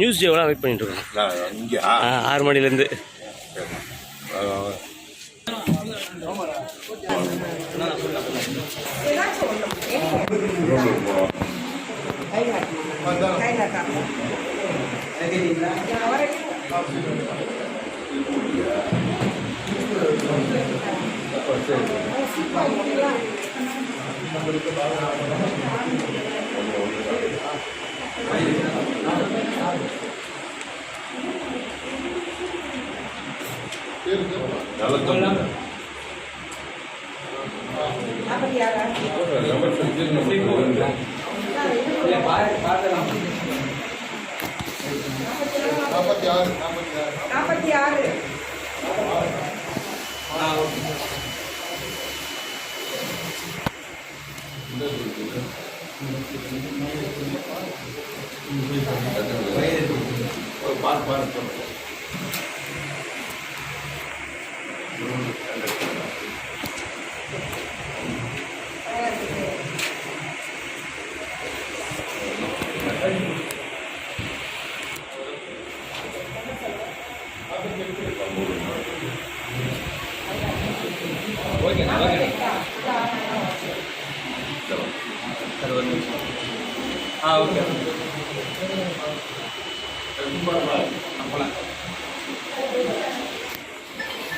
News டேவெல்லாம் wait பண்ணிட்டு இருக்கோம். நான் இங்கே ஆறு மணிலேருந்து நாற்பத்தி ஆறு அவருடைய கை மழை நிறுத்தி ஓகேண்ணா ஓகேண்ணா ஒரே ஒரு நிமிஷம் ஆ,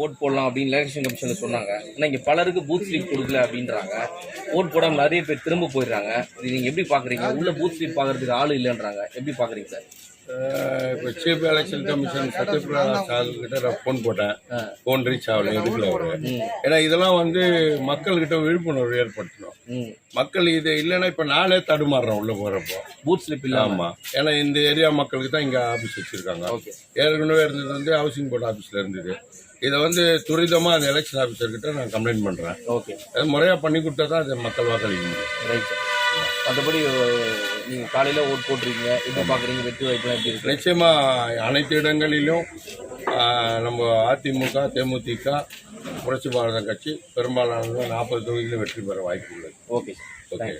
ஓட் போடலாம் அப்படின்னு எலெக்ஷன் கமிஷன் சொன்னாங்க. ஆனா இங்கே பலருக்கு பூத் ஸ்லிப் கொடுக்கல அப்படின்றாங்க. ஓட் போடாம நிறைய பேர் திரும்ப போயிடுறாங்க. இது நீங்க எப்படி பாக்குறீங்க? உள்ள பூத் ஸ்லிப் பாக்குறதுக்கு ஆள் இல்லைன்றாங்க. எப்படி பாக்குறீங்க சார்? இப்போ chief election commission Satyabrata Sahoo கிட்ட நான் ஃபோன் போட்டேன். ஃபோன் ரீச் ஆகல எடுக்கல அவரு? ஏன்னா இதெல்லாம் வந்து மக்கள்கிட்ட விழிப்புணர்வு ஏற்படுத்தணும். மக்கள் இது இல்லைன்னா இப்போ நானே தடுமாறுறேன் உள்ள போகிறப்போ பூத் ஸ்லிப் இல்லாம. ஆமா. ஏன்னா இந்த ஏரியா மக்களுக்கு தான் இங்கே ஆஃபீஸ் வச்சிருக்காங்க. ஓகே ஏற்கனவே இருந்தது வந்து ஹவுசிங் போர்டு ஆஃபீஸில் இருந்தது. இதை வந்து துரிதமாக அந்த எலெக்ஷன் ஆஃபீஸர்கிட்ட நான் கம்ப்ளைண்ட் பண்ணுறேன் ஓகே அது முறையாக பண்ணி கொடுத்தா தான் அதை மக்கள் வாக்களிக்க முடியும். ரைட் சார் மற்றபடி நீங்க காலையில ஓட் போட்டிருக்கீங்க. எப்படி பாக்குறீங்க? வெற்றி வாய்ப்பு எப்படி இருக்கு? நிச்சயமா அனைத்து இடங்களிலும் நம்ம அதிமுக தேமுதிக புரட்சி பாரத கட்சி பெரும்பாலான நாற்பது தொகுதிகளில் வெற்றி பெற வாய்ப்பு உள்ளது. Okay okay